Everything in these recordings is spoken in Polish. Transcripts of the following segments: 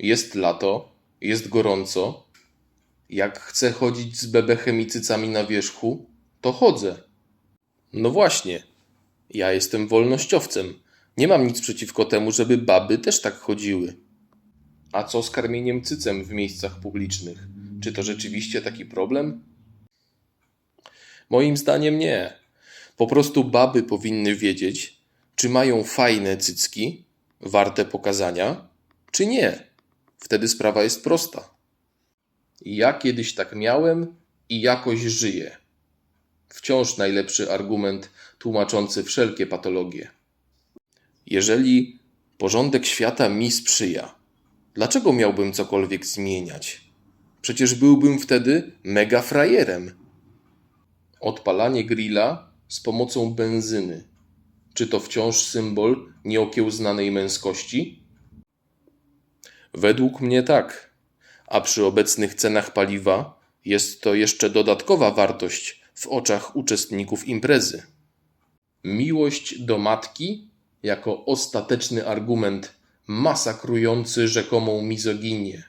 jest lato, jest gorąco. Jak chcę chodzić z bebechem i cycami na wierzchu, to chodzę. No właśnie, ja jestem wolnościowcem. Nie mam nic przeciwko temu, żeby baby też tak chodziły. A co z karmieniem cycem w miejscach publicznych? Czy to rzeczywiście taki problem? Moim zdaniem nie. Po prostu baby powinny wiedzieć, czy mają fajne cycki, warte pokazania, czy nie. Wtedy sprawa jest prosta. Ja kiedyś tak miałem i jakoś żyję. Wciąż najlepszy argument tłumaczący wszelkie patologie. Jeżeli porządek świata mi sprzyja, dlaczego miałbym cokolwiek zmieniać? Przecież byłbym wtedy mega frajerem. Odpalanie grilla z pomocą benzyny. Czy to wciąż symbol nieokiełznanej męskości? Według mnie tak. A przy obecnych cenach paliwa jest to jeszcze dodatkowa wartość w oczach uczestników imprezy. Miłość do matki jako ostateczny argument masakrujący rzekomą mizoginię.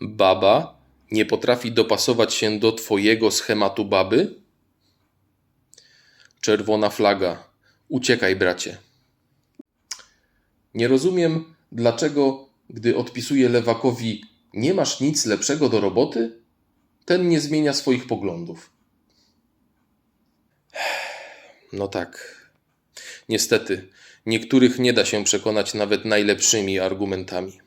Baba nie potrafi dopasować się do twojego schematu baby? Czerwona flaga. Uciekaj, bracie. Nie rozumiem, dlaczego, gdy odpisuję lewakowi nie masz nic lepszego do roboty, ten nie zmienia swoich poglądów. No tak. Niestety, niektórych nie da się przekonać nawet najlepszymi argumentami.